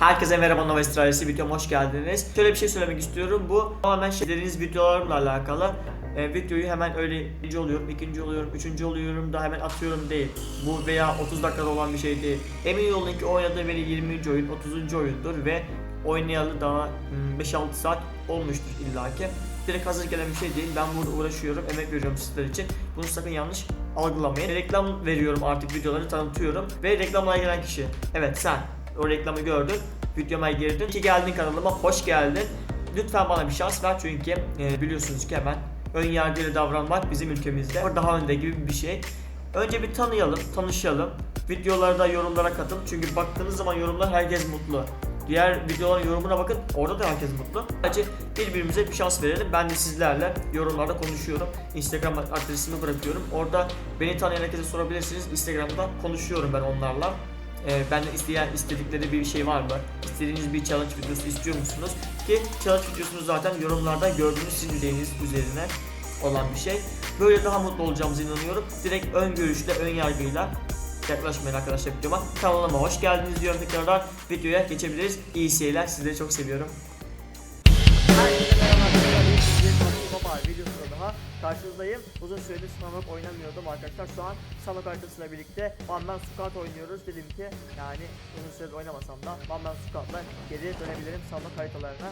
Herkese merhaba Nova Astralisi videoma hoş geldiniz. Şöyle bir şey söylemek istiyorum. Bu tamamen şeyleriniz videolarımla alakalı. Ee, videoyu hemen öyle birinci oluyorum, ikinci oluyorum, üçüncü oluyorum da hemen atıyorum değil. Bu veya 30 dakikada olan bir şey değil. Emin olun ki oynadığım beni 20. oyun, 30. oyundur ve oynayalı daha hmm, 5-6 saat olmuştur illaki. Direkt hazır gelen bir şey değil. Ben burada uğraşıyorum, emek veriyorum sizler için. Bunu sakın yanlış algılamayın. Reklam veriyorum artık videoları tanıtıyorum. Ve reklamlara gelen kişi. Evet sen. O reklamı gördün. Videoma girdin. Ki geldin kanalıma. Hoş geldin. Lütfen bana bir şans ver çünkü e, biliyorsunuz ki hemen ön yargıyla davranmak bizim ülkemizde daha önde gibi bir şey. Önce bir tanıyalım, tanışalım. Videolarda yorumlara katıl. Çünkü baktığınız zaman yorumlar herkes mutlu. Diğer videoların yorumuna bakın orada da herkes mutlu. Sadece birbirimize bir şans verelim. Ben de sizlerle yorumlarda konuşuyorum. Instagram adresimi bırakıyorum. Orada beni tanıyan herkese sorabilirsiniz. Instagram'da konuşuyorum ben onlarla. Ee, benden isteyen istedikleri bir şey var mı? İstediğiniz bir challenge videosu istiyor musunuz? Ki challenge videosunu zaten yorumlarda gördüğünüz sizin yüreğiniz üzerine olan bir şey. Böyle daha mutlu olacağımıza inanıyorum. Direkt ön görüşle, ön yargıyla yaklaşmayın arkadaşlar videoma. Kanalıma hoş geldiniz diyorum tekrardan. Videoya geçebiliriz. İyi seyirler. Sizleri çok seviyorum. Karşınızdayım. Uzun süredir Sonic oynamıyordum arkadaşlar. Şu an Sonic haritasıyla birlikte One Man Squad oynuyoruz. Dedim ki yani uzun süredir oynamasam da One Man Squad'la geri dönebilirim Sonic haritalarına.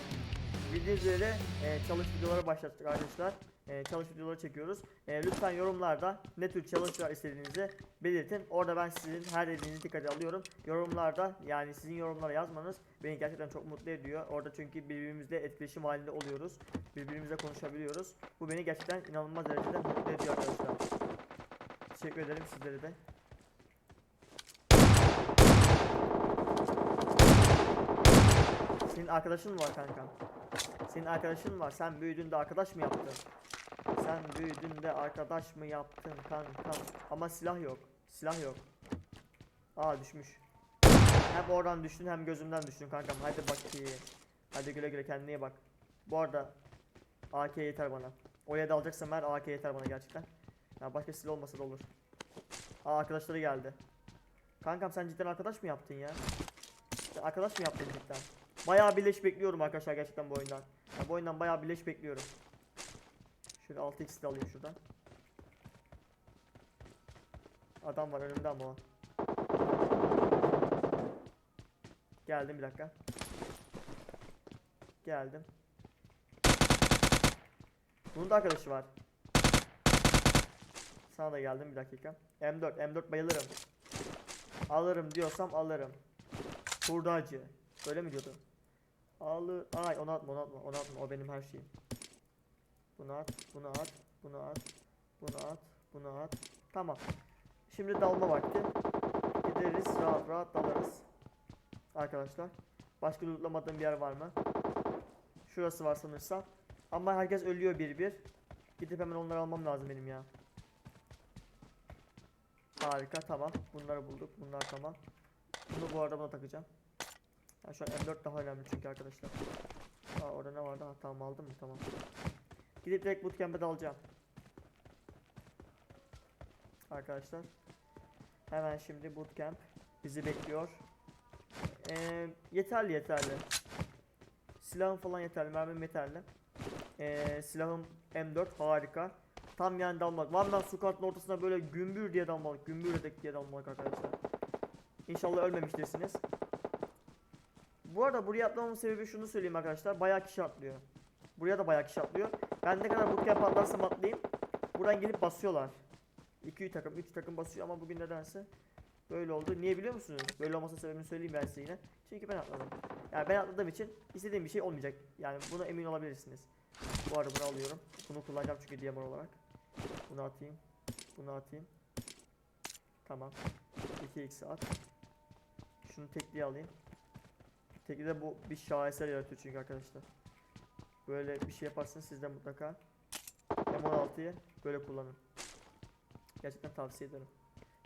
Bildiğiniz üzere e, çalış videoları başlattık arkadaşlar. E, çalış videoları çekiyoruz. E, lütfen yorumlarda ne tür challenge'lar istediğinizi belirtin. Orada ben sizin her dediğinizi dikkate alıyorum. Yorumlarda yani sizin yorumlara yazmanız beni gerçekten çok mutlu ediyor. Orada çünkü birbirimizle etkileşim halinde oluyoruz. Birbirimizle konuşabiliyoruz. Bu beni gerçekten inanılmaz derecede mutlu ediyor arkadaşlar. Teşekkür ederim sizlere de. Senin arkadaşın mı var kanka? Senin arkadaşın var. Sen büyüdüğünde arkadaş mı yaptın? Sen büyüdüğünde arkadaş mı yaptın kanka? Ama silah yok. Silah yok. Aa düşmüş. Hem oradan düştün hem gözümden düştün kankam. Hadi bakayım. Hadi güle güle kendine iyi bak. Bu arada AK yeter bana. Oraya da alacaksam eğer AK yeter bana gerçekten. Ya başka silah olmasa da olur. Aa arkadaşları geldi. Kankam sen cidden arkadaş mı yaptın ya? Sen arkadaş mı yaptın cidden? Bayağı birleş bekliyorum arkadaşlar gerçekten bu oyundan. Ya bu oyundan bayağı birleş bekliyorum. Şöyle 6x'i de alayım şuradan. Adam var önümde ama o. Geldim bir dakika. Geldim. Bunun da arkadaşı var. Sana da geldim bir dakika. M4, M4 bayılırım. Alırım diyorsam alırım. Hurdacı. Öyle mi diyordu? Alı ay onu atma onu atma onu atma o benim her şeyim. Bunu at, bunu at, bunu at, bunu at, bunu at. Tamam. Şimdi dalma vakti. Gideriz rahat rahat dalarız. Arkadaşlar. Başka lootlamadığım bir yer var mı? Şurası var sanırsam. Ama herkes ölüyor bir bir. Gidip hemen onları almam lazım benim ya. Harika tamam. Bunları bulduk. Bunlar tamam. Bunu bu arada buna takacağım. Ya şu an M4 daha önemli çünkü arkadaşlar. Aa orada ne vardı? Ha, tamam aldım mı? Tamam. Gidip direkt bootcamp'e dalacağım. Arkadaşlar. Hemen şimdi bootcamp bizi bekliyor. Ee, yeterli yeterli. Silahım falan yeterli, mermim yeterli. Ee, silahım M4 harika. Tam yani dalmak. One man squat'ın ortasına böyle gümbür diye dalmalık, gümbür diye dalmalık arkadaşlar. İnşallah ölmemiştirsiniz. Bu arada buraya atlamamın sebebi şunu söyleyeyim arkadaşlar. Bayağı kişi atlıyor. Buraya da bayağı kişi atlıyor. Ben ne kadar bootcamp atlarsam atlayayım. Buradan gelip basıyorlar. 2 takım, 3 takım basıyor ama bugün nedense böyle oldu. Niye biliyor musunuz? Böyle olması sebebini söyleyeyim ben size yine. Çünkü ben atladım. Yani ben atladığım için istediğim bir şey olmayacak. Yani buna emin olabilirsiniz. Bu arada bunu alıyorum. Bunu kullanacağım çünkü DMR olarak. Bunu atayım. Bunu atayım. Tamam. 2x at. Şunu tekliğe alayım. Tekli bu bir şaheser yaratıyor çünkü arkadaşlar. Böyle bir şey yaparsanız siz de mutlaka M16'yı böyle kullanın. Gerçekten tavsiye ederim.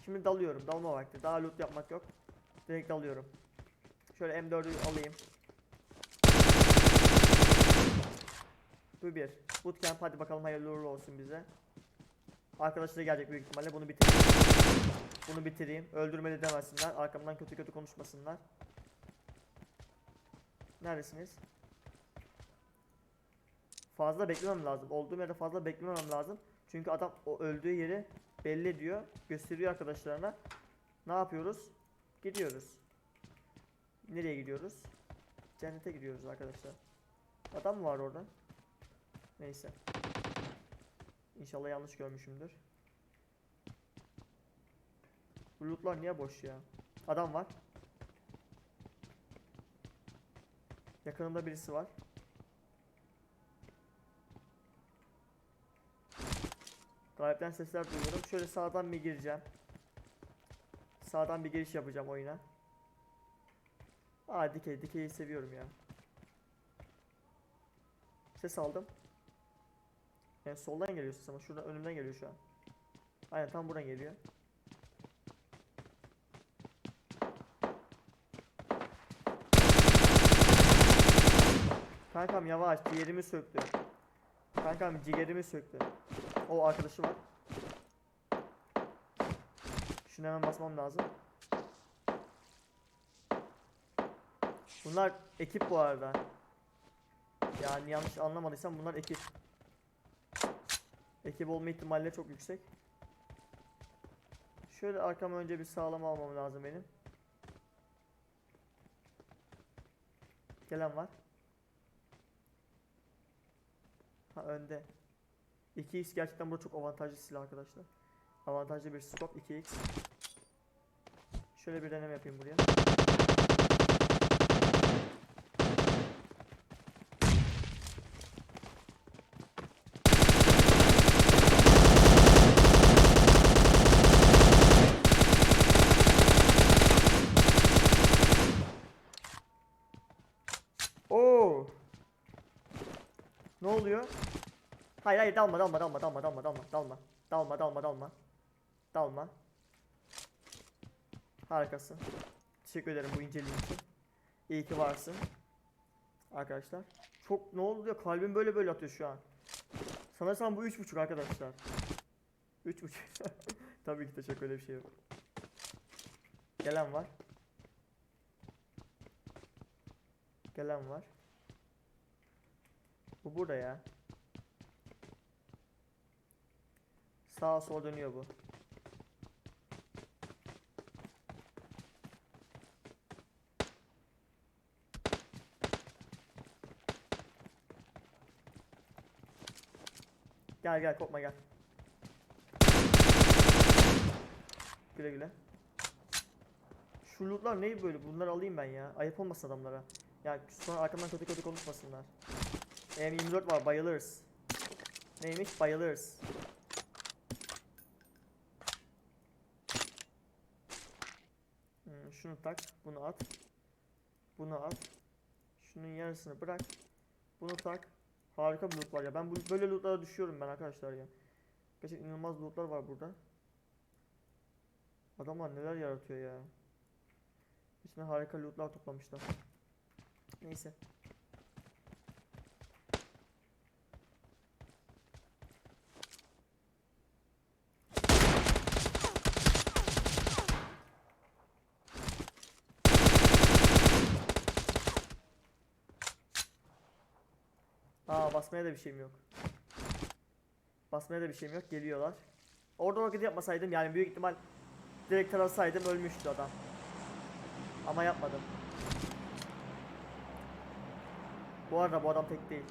Şimdi dalıyorum. Dalma vakti. Daha loot yapmak yok. Direkt dalıyorum. Şöyle M4'ü alayım. Bu bir. Bootcamp hadi bakalım hayırlı uğurlu olsun bize. Arkadaşlar gelecek büyük ihtimalle bunu bitireyim. Bunu bitireyim. Öldürmeli demesinler. Arkamdan kötü kötü konuşmasınlar. Neredesiniz? Fazla beklemem lazım. Olduğum yerde fazla beklemem lazım. Çünkü adam o öldüğü yeri belli ediyor. Gösteriyor arkadaşlarına. Ne yapıyoruz? Gidiyoruz. Nereye gidiyoruz? Cennete gidiyoruz arkadaşlar. Adam mı var orada? Neyse. İnşallah yanlış görmüşümdür. Bu niye boş ya? Adam var. Yakınında birisi var. Galipten sesler duyuyorum. Şöyle sağdan bir gireceğim. Sağdan bir giriş yapacağım oyuna. Aa dikey, dikeyi seviyorum ya. Ses aldım. Yani soldan geliyor ses ama şuradan önümden geliyor şu an. Aynen tam buradan geliyor. Kankam yavaş ciğerimi söktü. Kankam ciğerimi söktü. O arkadaşı var. Şunu hemen basmam lazım. Bunlar ekip bu arada. Yani yanlış anlamadıysam bunlar ekip. Ekip olma ihtimalleri çok yüksek. Şöyle arkama önce bir sağlam almam lazım benim. Gelen var. Önde. 2x gerçekten bu çok avantajlı silah arkadaşlar. Avantajlı bir scope 2x. Şöyle bir deneme yapayım buraya. Ne oluyor? Hayır hayır dalma dalma dalma dalma dalma dalma dalma. Dalma dalma dalma. Dalma. Harikasın. Teşekkür ederim bu inceliğin için. İyi ki varsın. Arkadaşlar. Çok ne oldu ya kalbim böyle böyle atıyor şu an. Sanırsam bu üç buçuk arkadaşlar. Üç buçuk. Tabii ki de çok öyle bir şey yok. Gelen var. Gelen var. Bu burada ya. Sağa sola dönüyor bu. Gel gel korkma gel. Güle güle. Şu lootlar ne böyle? Bunları alayım ben ya. Ayıp olmasın adamlara. Ya sonra arkamdan kötü kötü konuşmasınlar. M24 var bayılırız. Neymiş bayılırız. Hmm, şunu tak, bunu at. Bunu at. Şunun yarısını bırak. Bunu tak. Harika bir loot var ya. Ben böyle lootlara düşüyorum ben arkadaşlar ya. Gerçekten inanılmaz lootlar var burada. Adamlar neler yaratıyor ya. İçine harika lootlar toplamışlar. Neyse. Aa basmaya da bir şeyim yok. Basmaya da bir şeyim yok. Geliyorlar. Orada hareket yapmasaydım yani büyük ihtimal direkt tarasaydım ölmüştü adam. Ama yapmadım. Bu arada bu adam tek değil.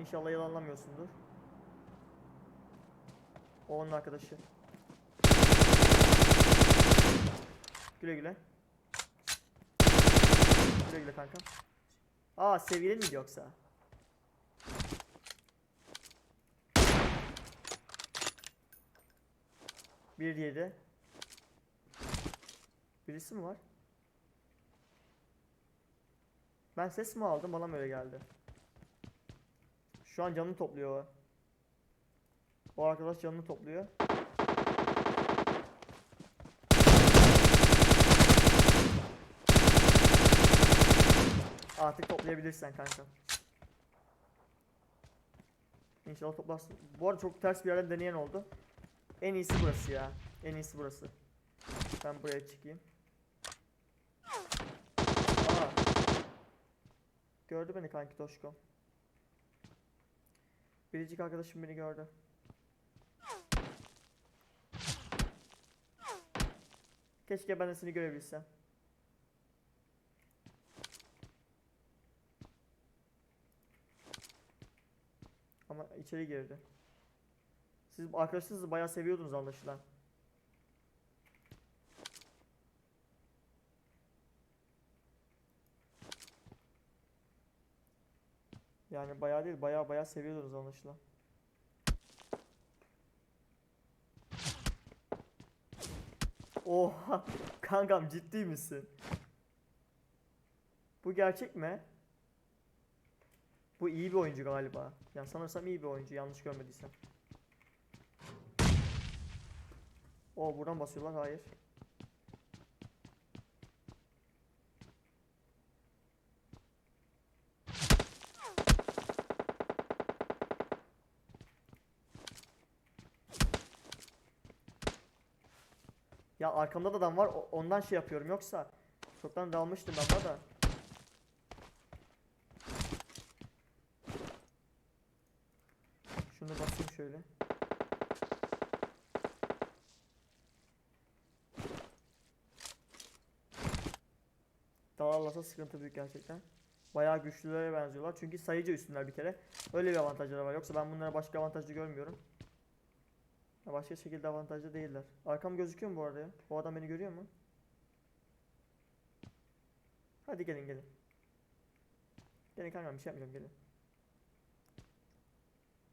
İnşallah yalanlamıyorsundur. O onun arkadaşı. Güle güle. Güle güle kankam. Aa sevgili miydi yoksa? Bir yedi. Birisi mi var? Ben ses mi aldım? Bana mı öyle geldi? Şu an canını topluyor o. O arkadaş canını topluyor. Artık toplayabilirsen kanka. İnşallah toplarsın. Bu arada çok ters bir yerden deneyen oldu. En iyisi burası ya. En iyisi burası. Ben buraya çıkayım. Aa. Gördü beni kanki Toşko. Biricik arkadaşım beni gördü. Keşke ben de seni görebilsem. Ama içeri girdi. Siz arkadaşınızı bayağı seviyordunuz anlaşılan. Yani bayağı değil, bayağı bayağı seviyordunuz anlaşılan. Oha, kankam ciddi misin? Bu gerçek mi? Bu iyi bir oyuncu galiba. Yani sanırsam iyi bir oyuncu yanlış görmediysem. O buradan basıyorlar hayır. Ya arkamda da adam var ondan şey yapıyorum yoksa çoktan dalmıştım ama da. Şunu basayım şöyle. Dalarlarsa sıkıntı büyük gerçekten. Bayağı güçlülere benziyorlar. Çünkü sayıca üstünler bir kere. Öyle bir avantajları var. Yoksa ben bunlara başka avantajlı görmüyorum. Başka şekilde avantajlı değiller. Arkam gözüküyor mu bu arada ya? O adam beni görüyor mu? Hadi gelin gelin. Gelin kankam bir şey yapmayacağım gelin.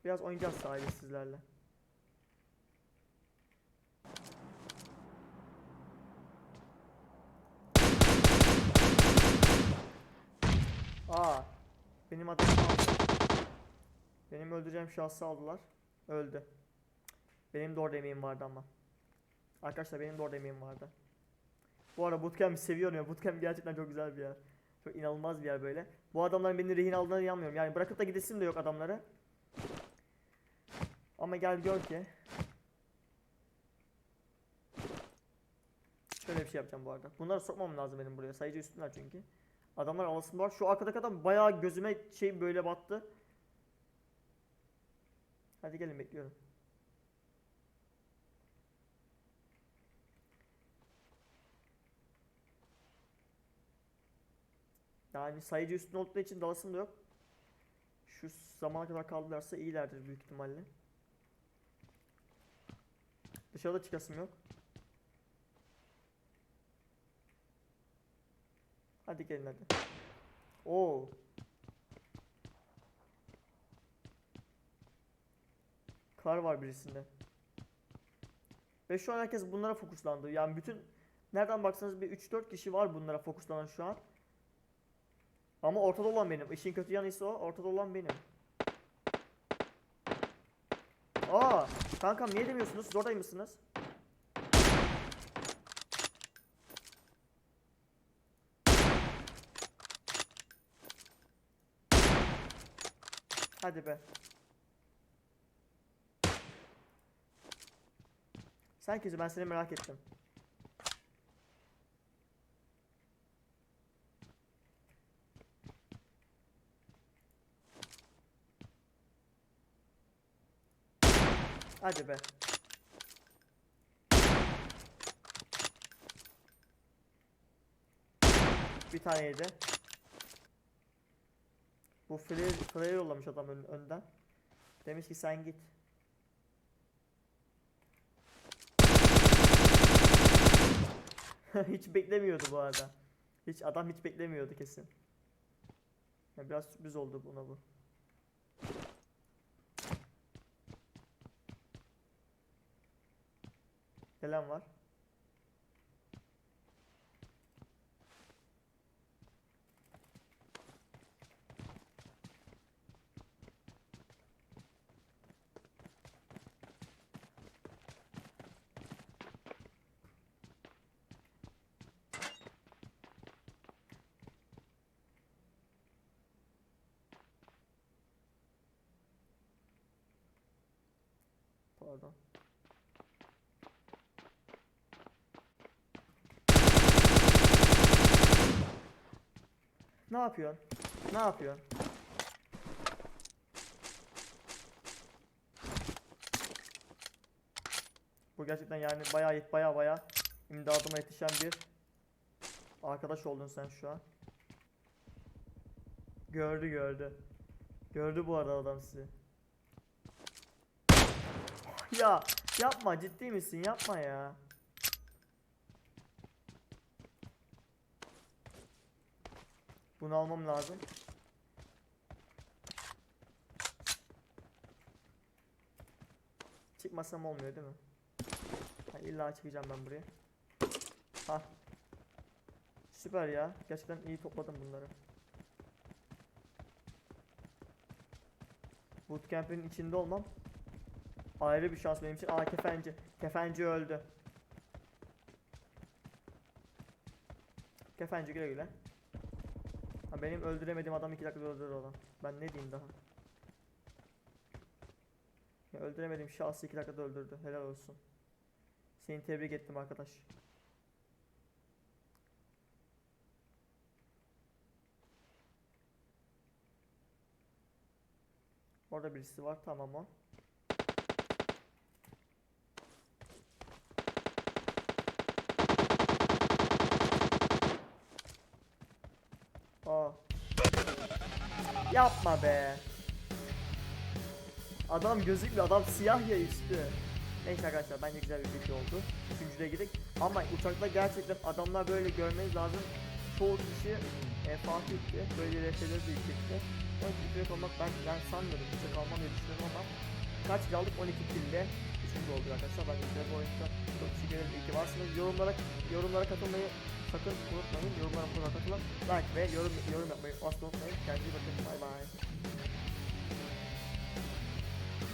Biraz oynayacağız sahilde sizlerle. Aa, benim adamı aldı. Benim öldüreceğim şahsı aldılar. Öldü. Benim de orada emeğim vardı ama. Arkadaşlar benim de orada emeğim vardı. Bu arada bootcamp seviyorum ya. Bootcamp gerçekten çok güzel bir yer. Çok inanılmaz bir yer böyle. Bu adamların beni rehin aldığına inanmıyorum. Yani bırakıp da gidesim de yok adamları. Ama gel gör ki. Şöyle bir şey yapacağım bu arada. Bunları sokmam lazım benim buraya. Sayıcı üstünler çünkü. Adamlar alasında var. Şu arkadaki adam bayağı gözüme şey böyle battı. Hadi gelin bekliyorum. Yani sayıcı üstün olduğu için dalasım da yok. Şu zamana kadar kaldılarsa iyilerdir büyük ihtimalle. Dışarıda çıkasım yok. Hadi gelin hadi. Oo. Kar var birisinde. Ve şu an herkes bunlara fokuslandı. Yani bütün nereden baksanız bir 3-4 kişi var bunlara fokuslanan şu an. Ama ortada olan benim. İşin kötü yanı ise o. Ortada olan benim. Aa, kankam niye demiyorsunuz? Siz oradaymışsınız. Hadi be. Sen kızı ben seni merak ettim. Hadi be. Bir tane yedi. Bu flare, flare yollamış adam ön- önden. Demiş ki sen git. hiç beklemiyordu bu arada. Hiç adam hiç beklemiyordu kesin. Ya biraz sürpriz oldu buna bu. Gelen var. Pardon. Ne yapıyorsun? Ne yapıyorsun? Bu gerçekten yani bayağı bayağı bayağı imdadıma yetişen bir arkadaş oldun sen şu an. Gördü gördü. Gördü bu arada adam sizi. Ya yapma ciddi misin? Yapma ya. Bunu almam lazım. Çıkmasam olmuyor değil mi? Ha, illa çıkacağım ben buraya. Ha. Süper ya. Gerçekten iyi topladım bunları. Bootcamp'in içinde olmam ayrı bir şans benim için. Aa kefenci. Kefenci öldü. Kefenci güle güle. Benim öldüremediğim adam iki dakikada öldürür adam. Ben ne diyeyim daha. Ya öldüremediğim şahsı iki dakikada öldürdü. Helal olsun. Seni tebrik ettim arkadaş. Orada birisi var tamam o. Aa. Yapma be. Adam gözükmüyor. Adam siyah ya üstü. Neyse arkadaşlar bence güzel bir video oldu. Üçüncüde gidik. Ama uçakta gerçekten adamlar böyle görmeniz lazım. Çoğu kişi e, Fatih'ti. Böyle referleri de yüksekti. 12 kilo olmak ben, ben sanmıyorum. Uçak almam diye düşünüyorum ama kaç kill aldık? 12 kill'de. Üçüncü oldu arkadaşlar. Bence güzel bir oyunda. Çok teşekkür ederim. İyi ki varsınız. Yorumlara, yorumlara katılmayı Sakın unutmayın yorumlara mutlaka katılan like ve yorum, yorum yapmayı asla unutmayın. Kendinize bakın. Bay bay.